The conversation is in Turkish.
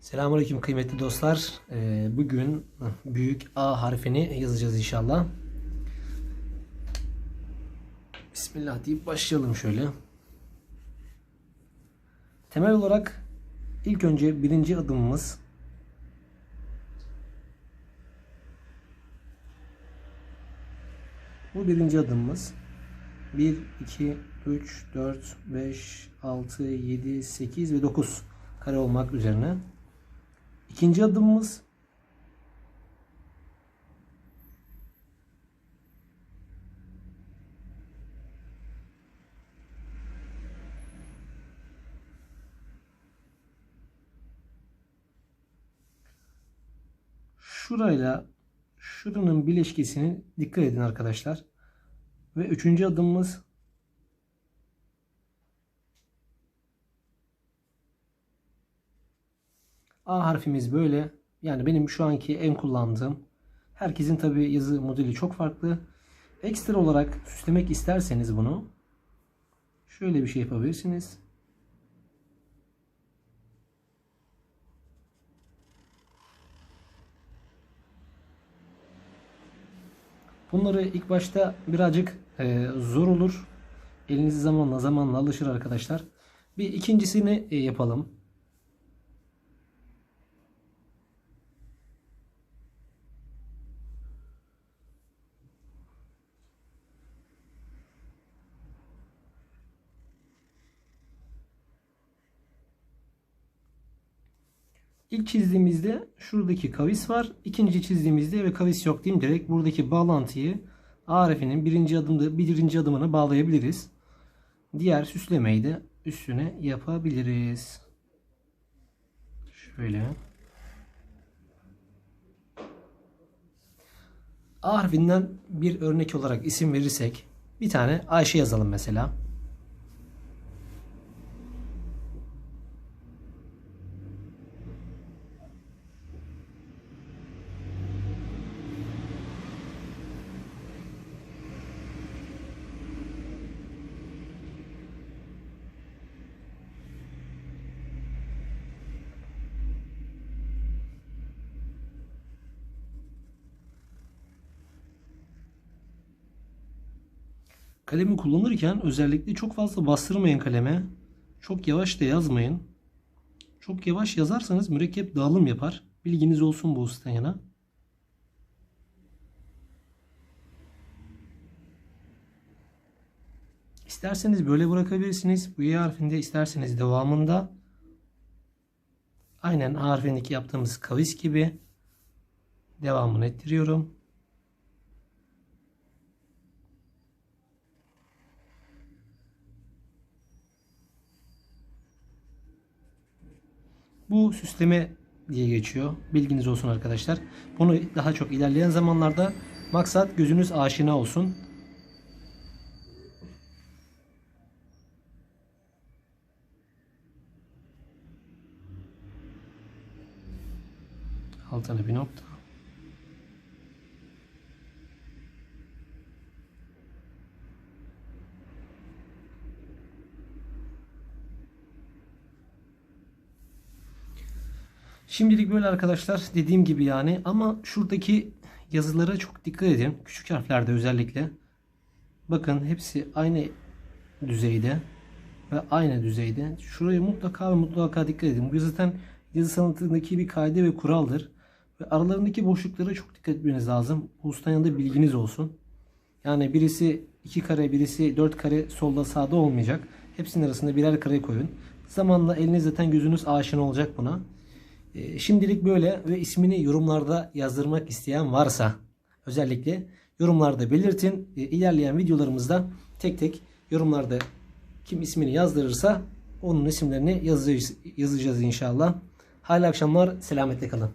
Selamünaleyküm kıymetli dostlar. Ee, bugün büyük A harfini yazacağız inşallah. Bismillah deyip başlayalım şöyle. Temel olarak ilk önce birinci adımımız bu birinci adımımız 1, 2, 3, 4, 5, 6, 7, 8 ve 9 kare olmak üzerine. İkinci adımımız şurayla şuranın bileşkesini dikkat edin arkadaşlar. Ve üçüncü adımımız A harfimiz böyle. Yani benim şu anki en kullandığım. Herkesin tabi yazı modeli çok farklı. Ekstra olarak süslemek isterseniz bunu şöyle bir şey yapabilirsiniz. Bunları ilk başta birazcık e, zor olur. Eliniz zamanla zamanla alışır arkadaşlar. Bir ikincisini e, yapalım. İlk çizdiğimizde şuradaki kavis var. İkinci çizdiğimizde ve kavis yok diyeyim direkt buradaki bağlantıyı A harfinin birinci adımda birinci adımına bağlayabiliriz. Diğer süslemeyi de üstüne yapabiliriz. Şöyle. A bir örnek olarak isim verirsek bir tane Ayşe yazalım mesela. Kalemi kullanırken özellikle çok fazla bastırmayın kaleme. Çok yavaş da yazmayın. Çok yavaş yazarsanız mürekkep dağılım yapar. Bilginiz olsun bu husustan yana. İsterseniz böyle bırakabilirsiniz. Bu Y harfinde isterseniz devamında aynen A harfindeki yaptığımız kavis gibi devamını ettiriyorum. Bu süsleme diye geçiyor. Bilginiz olsun arkadaşlar. Bunu daha çok ilerleyen zamanlarda maksat gözünüz aşina olsun. Altına bir nokta. Şimdilik böyle arkadaşlar dediğim gibi yani ama şuradaki yazılara çok dikkat edin. Küçük harflerde özellikle. Bakın hepsi aynı düzeyde ve aynı düzeyde. Şuraya mutlaka mutlaka dikkat edin. Bu zaten yazı sanatındaki bir kaide ve kuraldır. Ve aralarındaki boşluklara çok dikkat etmeniz lazım. Ustanın yanında bilginiz olsun. Yani birisi 2 kare, birisi 4 kare solda sağda olmayacak. Hepsinin arasında birer kare koyun. Zamanla eliniz zaten gözünüz aşina olacak buna. E, şimdilik böyle ve ismini yorumlarda yazdırmak isteyen varsa özellikle yorumlarda belirtin. E, ilerleyen videolarımızda tek tek yorumlarda kim ismini yazdırırsa onun isimlerini yazacağız, yazacağız inşallah. Hayırlı akşamlar, selametle kalın.